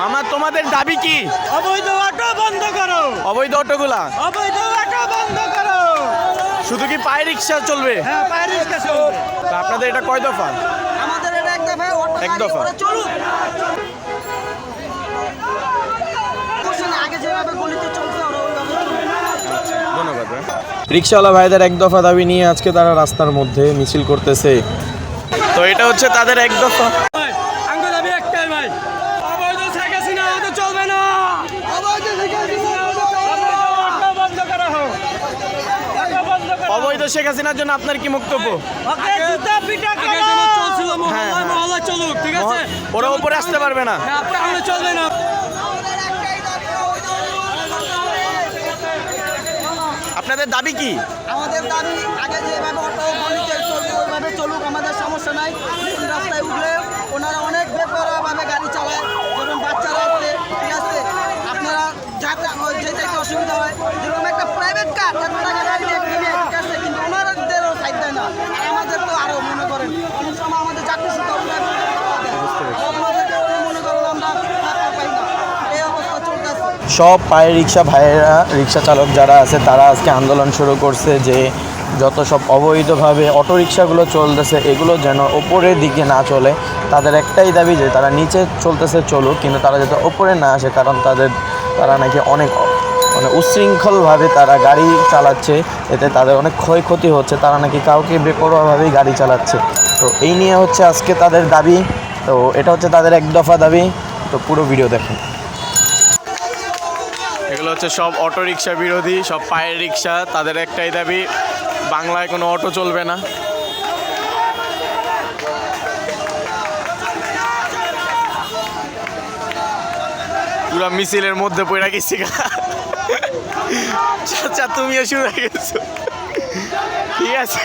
মামা তোমাদের দাবি কি? অবৈধ অটো বন্ধ করো। অবৈধ অটোগুলা? অবৈধ অটো বন্ধ করো। শুধু কি পায়ে রিক্সা চলবে? হ্যাঁ প্যারিস কে চলবে। তা আপনাদের এটা কয় দফা? আমাদের এটা এক দফায় অটো এক দফা। চলুক ধন্যবাদ রিক্সাওয়ালা ভাইদের এক দফা দাবি নিয়ে আজকে তারা রাস্তার মধ্যে মিছিল করতেছে। তো এটা হচ্ছে তাদের এক দফা ভাই আঙ্গ দাবি একটাই ভাই অবৈধ শেখ হাসিনা অটো চলবে না অবৈধ অটো বন্ধ করা হোক অটো বন্ধ অবৈধ শেখ হাসিনার জন্য আপনার কি বক্তব্য? ওকে জুতা পিটা করো চলছিল হ্যাঁ, মহল্লা হ্যাঁ। মহল্লা চলুক ঠিক আছে? ওরা উপরে আসতে পারবে না। হ্যাঁ আপনি চলবে না। আপনাদের দাবি কি? আমাদের দাবি আগে যেভাবে অটো চলছে ওইভাবে চলুক আমাদের সমস্যা নাই নতুন রাস্তায় উঠলে ওনারা অনেক বেপরোয়াভাবে গাড়ি চালায় যেরকম বাচ্চারা আছে ঠিক আছে আপনারা যাতে যেতে একটু অসুবিধা হয় যেরকম একটা প্রাইভেট কার এত টাকা গাড়ি দিয়ে কিনে ঠিক আছে কিন্তু ওনারাদেরও সাইড দেয় না আর আমাদের তো আরও মনে করেন কোন সময় আমাদের যাত্রী সুতা আপনাদেরকে মনে করেন আমরা টাকা পাই না এই অবস্থা চলতেছে সব পায়ে রিক্সা ভাইয়েরা, রিক্সা চালক যারা আছে, তারা আজকে আন্দোলন শুরু করছে যে যত সব অবৈধভাবে অটো রিক্সাগুলো চলতেছে, এগুলো যেন ওপরের দিকে না চলে। তাদের একটাই দাবি যে তারা নিচে চলতেছে, চলুক, কিন্তু তারা যাতে ওপরে না আসে, কারণ তাদের, তারা নাকি অনেক মানে উচ্ছৃঙ্খলভাবে তারা গাড়ি চালাচ্ছে, এতে তাদের অনেক ক্ষয়ক্ষতি হচ্ছে, তারা নাকি কাউকে বেপরোয়াভাবেই গাড়ি চালাচ্ছে। তো এই নিয়ে হচ্ছে আজকে তাদের দাবি। তো এটা হচ্ছে তাদের এক দফা দাবি। তো পুরো ভিডিও দেখুন। হচ্ছে সব অটো রিক্সা বিরোধী, সব পায়ের রিক্সা, তাদের একটাই দাবি, বাংলায় কোনো অটো চলবে না। পুরা মিছিলের মধ্যে পড়ে গেছি। চাচা, তুমিও শুরু হয়ে গেছো। ঠিক আছে।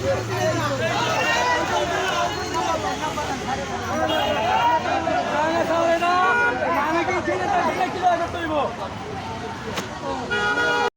Thank you.